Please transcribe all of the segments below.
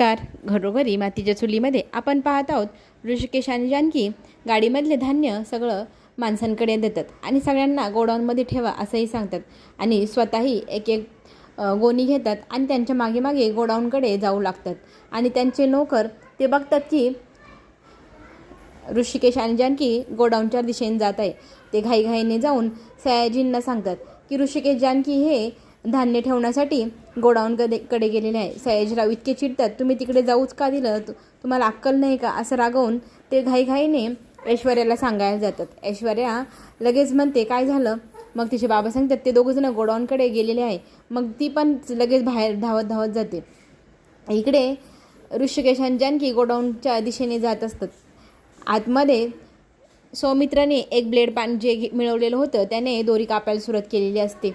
नमस्कार. घरोघरी मातीच्या चुलीमध्ये आपण पाहत आहोत ऋषिकेश आणि जानकी. गाडीमधले धान्य सगळं माणसांकडे देतात आणि सगळ्यांना गोडाऊनमध्ये ठेवा असंही सांगतात. आणि स्वतःही एक एक गोणी घेतात आणि त्यांच्या मागे मागे गोडाऊनकडे जाऊ लागतात. आणि त्यांचे नोकर ते बघतात की ऋषिकेश आणि जानकी गोडाऊनच्या दिशेने जात आहे. ते घाईघाईने जाऊन सयाजींना सांगतात की ऋषिकेश जानकी हे धान्य ठेवण्यासाठी गोडाऊन कडे कडे गेलेले आहे. सयाजीराव इतके चिडतात तुम्ही तिकडे जाऊच का दिलं? तु- तुम्हाला अक्कल नाही का? असं रागवून ते घाईघाईने ऐश्वर्याला सांगायला जातात. ऐश्वर्या लगेच म्हणते काय झालं? मग तिचे बाबा सांगतात ते दोघंजणं गोडाऊनकडे गेलेले आहे. मग ती पण लगेच बाहेर धावत धावत जाते. इकडे ऋषिकेश आणि जानकी गोडाऊनच्या दिशेने जात असतात. आतमध्ये सौमित्राने एक ब्लेड पान जे घे- मिळवलेलं होतं त्याने दोरी कापायला सुरुवात केलेली असते.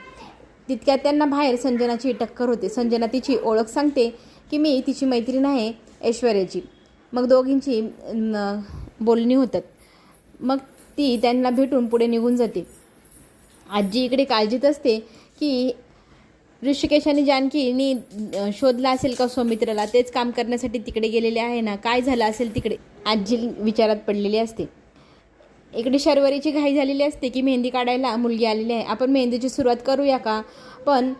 तितक्यात त्यांना बाहेर संजनाची टक्कर होते. संजना तिची ओळख सांगते की मी तिची मैत्रीण आहे ऐश्वर्याची. मग दोघींची न, बोलणी होतात. मग ती त्यांना भेटून पुढे निघून जाते. आजी इकडे काळजीत असते की ऋषिकेश आणि जानकीनी शोधला असेल का सौमित्राला? तेच काम करण्यासाठी तिकडे गेलेले आहे ना? काय झालं असेल तिकडे? आजी विचारात पडलेली असते. इकडे शर्वरीची घाई झालेली असते की मेहंदी काढायला मुलगी आलेली आहे. आपण मेहंदीची सुरुवात करूया का? पण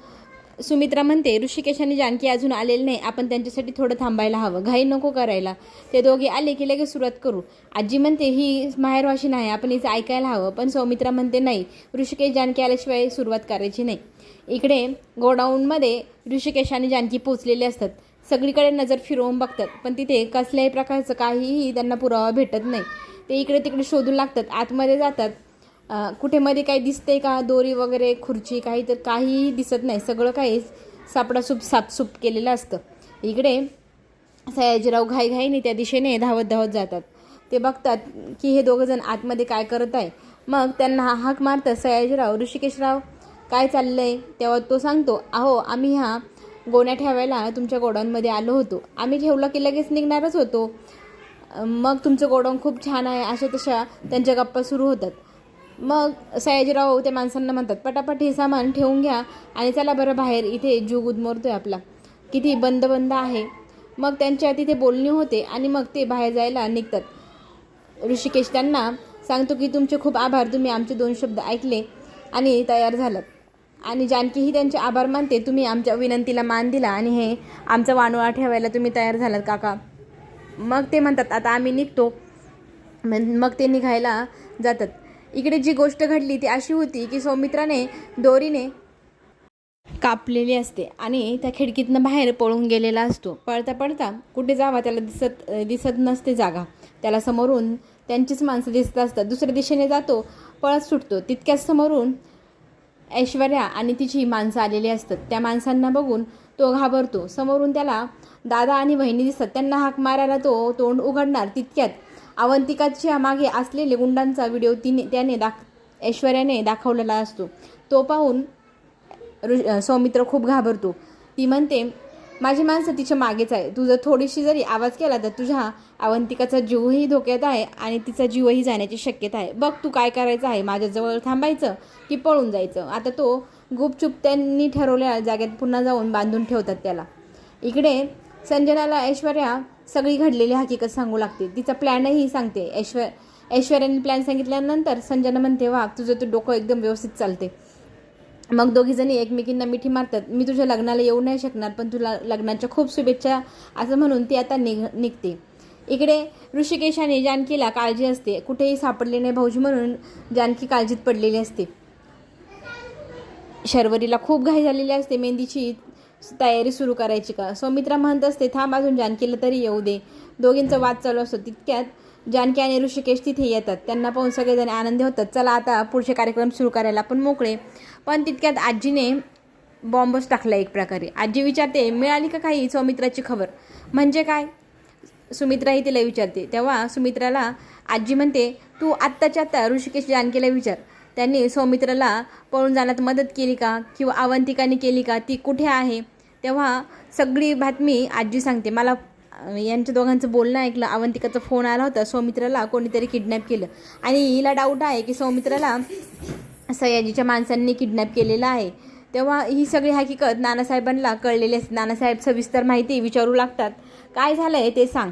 सुमित्रा म्हणते ऋषिकेश आणि जानकी अजून आलेले नाही. आपण त्यांच्यासाठी थोडं थांबायला हवं. घाई नको करायला. ते दोघे आले की लगेच सुरुवात करू. आजी म्हणते ही माहेरवाशी नाही. आपण हिचं ऐकायला हवं. पण सौमित्रा म्हणते नाही. ऋषिकेश जानकी आल्याशिवाय सुरुवात करायची नाही. इकडे गोडाऊनमध्ये ऋषिकेश आणि जानकी पोचलेले असतात. सगळीकडे नजर फिरवून बघतात. पण तिथे कसल्याही प्रकारचं काहीही त्यांना पुरावा भेटत नाही. ते इकडे तिकडे शोधून लागतात आतमध्ये जातात. कुठे मध्ये काही दिसते का? दोरी वगैरे खुर्ची काही तर काहीही दिसत नाही. सगळं काही सापडासूप सापसूप केलेलं असतं. इकडे सयाजीराव घाईघाईने त्या दिशेने धावत धावत जातात. ते बघतात की हे दोघंजण आतमध्ये काय करत आहे. मग त्यांना हाक मारतात सयाजीराव ऋषिकेशराव काय चाललं आहे तेव्हा तो सांगतो अहो आम्ही ह्या गोण्या ठेवायला तुमच्या गोडाऊनमध्ये आलो होतो. आम्ही ठेवलं की लगेच निघणारच होतो. मग तुमचं गोडाऊन खूप छान आहे अशा तशा त्यांच्या गप्पा सुरू होतात. मग सयाजीराव त्या माणसांना म्हणतात पटापट हे सामान ठेवून घ्या आणि चला बरं बाहेर इथे जीव गुदमरतोय आपला. किती बंद बंद आहे. मग त्यांच्या तिथे बोलणी होते आणि मग ते बाहेर जायला निघतात. ऋषिकेश त्यांना सांगतो की तुमचे खूप आभार तुम्ही आमचे दोन शब्द ऐकले आणि तयार झालात. आणि जानकीही त्यांचे आभार मानते तुम्ही आमच्या विनंतीला मान दिला आणि हे आमचा वानोळा ठेवायला तुम्ही तयार झालात काका. मग ते म्हणतात आता आम्ही निघतो. मग ते निघायला जातात. इकडे जी गोष्ट घडली ती अशी होती की सौमित्राने दोरीने कापलेली असते आणि त्या खिडकीतनं बाहेर पळून गेलेला असतो. पळता पळता कुठे जावा त्याला दिसत दिसत नसते जागा. त्याला समोरून त्यांचीच माणसं दिसत असतात. दुसऱ्या दिशेने जातो पळत सुटतो. तितक्याच समोरून ऐश्वर्या आणि तिची माणसं आलेली असतात. त्या माणसांना बघून तो घाबरतो. समोरून त्याला दादा आणि बहिणी दिसतात. त्यांना हाक मारायला तो तोंड उघडणार तितक्यात. अवंतिकाच्या मागे असलेले गुंडांचा व्हिडिओ तिने त्याने दाख ऐश्वर्याने दाखवलेला असतो. तो पाहून ऋ सौमित्र खूप घाबरतो. ती म्हणते माझी माणसं तिच्या मागेच आहे. तू जर थोडीशी जरी आवाज केला तर तुझ्या अवंतिकाचा जीवही धोक्यात आहे आणि तिचा जीवही जाण्याची शक्यता आहे. बघ तू काय करायचं आहे. माझ्याजवळ थांबायचं की पळून जायचं? आता तो गुपचूप त्यांनी ठरवलेल्या जागेत पुन्हा जाऊन बांधून ठेवतात त्याला. इकडे संजनाला ऐश्वर्या सगळी घडलेली हकीकत सांगू लागते. तिचा प्लॅनही सांगते. ऐश्वर ऐश्वर्याने प्लॅन सांगितल्यानंतर संजना म्हणते वा तुझं तू डोकं एकदम व्यवस्थित चालते. मग दोघीजणी एकमेकींना मिठी मारतात. मी तुझ्या लग्नाला येऊ नाही शकणार पण तुला लग्नाच्या खूप शुभेच्छा असं म्हणून ती आता निघ निघते. इकडे ऋषिकेश आणि जानकीला काळजी असते. कुठेही सापडले नाही भाऊजी म्हणून जानकी काळजीत पडलेली असते. शर्वरीला खूप घाई झालेली असते. मेहंदीची तयारी सुरू करायची का? सौमित्रा म्हणत असते थांब अजून जानकीला तरी येऊ दे. दोघींचा वाद चालू असतो. तितक्यात जानकी आणि ऋषिकेश तिथे येतात. त्यांना पाहून सगळेजण आनंदी होतात. चला आता पुढचे कार्यक्रम सुरू करायला आपण मोकळे. पण तितक्यात आजीने बॉम्बच टाकला एक प्रकारे. आजी विचारते मिळाली का काही सौमित्राची खबर? म्हणजे काय? सुमित्राही तिला विचारते. तेव्हा सुमित्राला आजी म्हणते तू आत्ताच्या आत्ता ऋषिकेश जानकीला विचार. त्यांनी सौमित्राला पळून जाण्यात मदत केली का? किंवा अवंतिकाने केली का? ती कुठे आहे? तेव्हा सगळी बातमी आजी सांगते. मला यांच्या दोघांचं बोलणं ऐकलं अवंतिकाचा फोन आला होता सौमित्राला कोणीतरी किडनॅप केलं. आणि हिला डाऊट आहे की सौमित्राला सयाजीच्या माणसांनी किडनॅप केलेला आहे. तेव्हा ही सगळी हकीकत नानासाहेबांना कळलेली असते. नानासाहेब सविस्तर माहिती विचारू लागतात. काय झालं आहे ते सांग.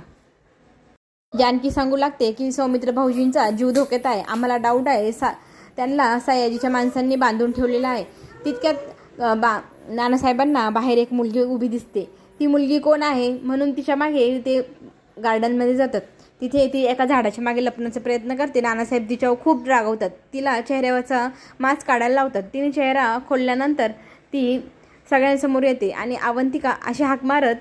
जानकी सांगू लागते की सौमित्र भाऊजींचा जीव धोक्यात आहे. आम्हाला डाऊट आहे. सा त्यांना सयाजीच्या माणसांनी बांधून ठेवलेला आहे. तितक्यात बा नानासाहेबांना बाहेर एक मुलगी उभी दिसते. ती मुलगी कोण आहे म्हणून तिच्यामागे ते गार्डनमध्ये जातात. तिथे ती एका झाडाच्या मागे लपण्याचा प्रयत्न करते. नानासाहेब तिच्यावर खूप रागवतात तिला चेहऱ्यावरचा मास्क काढायला लावतात. तिने चेहरा खोलल्यानंतर ती सगळ्यांसमोर येते आणि अवंतिका अशी हाक मारत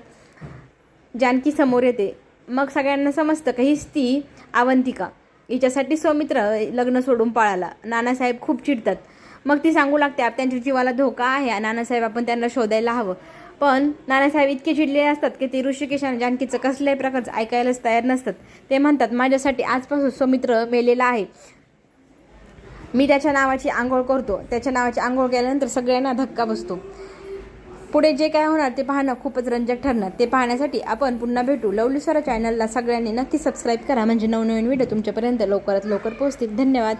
जानकी समोर येते. मग सगळ्यांना समजतं का हीच ती अवंतिका हिच्यासाठी सौमित्र लग्न सोडून पळाला. नानासाहेब खूप चिडतात. मग ती सांगू लागते "आप त्यांच्या जीवाला धोका आहे. नानासाहेब आपण त्यांना शोधायला हवं. पण नानासाहेब इतके चिडलेले असतात की ते ऋषिकेश आणि जानकीचं कसल्याही प्रकारचं ऐकायलाच तयार नसतात. ते म्हणतात माझ्यासाठी आजपासून सौमित्र मेलेला आहे. मी त्याच्या नावाची आंघोळ करतो. त्याच्या नावाची आंघोळ केल्यानंतर सगळ्यांना धक्का बसतो. पुढे जे काय होणार ते पाहणं खूपच रंजक ठरणार. ते पाहण्यासाठी आपण पुन्हा भेटू. लवली चॅनलला सगळ्यांनी नक्की सबस्क्राईब करा. म्हणजे नवनवीन व्हिडिओ तुमच्यापर्यंत लवकरात लवकर पोहोचतील. धन्यवाद.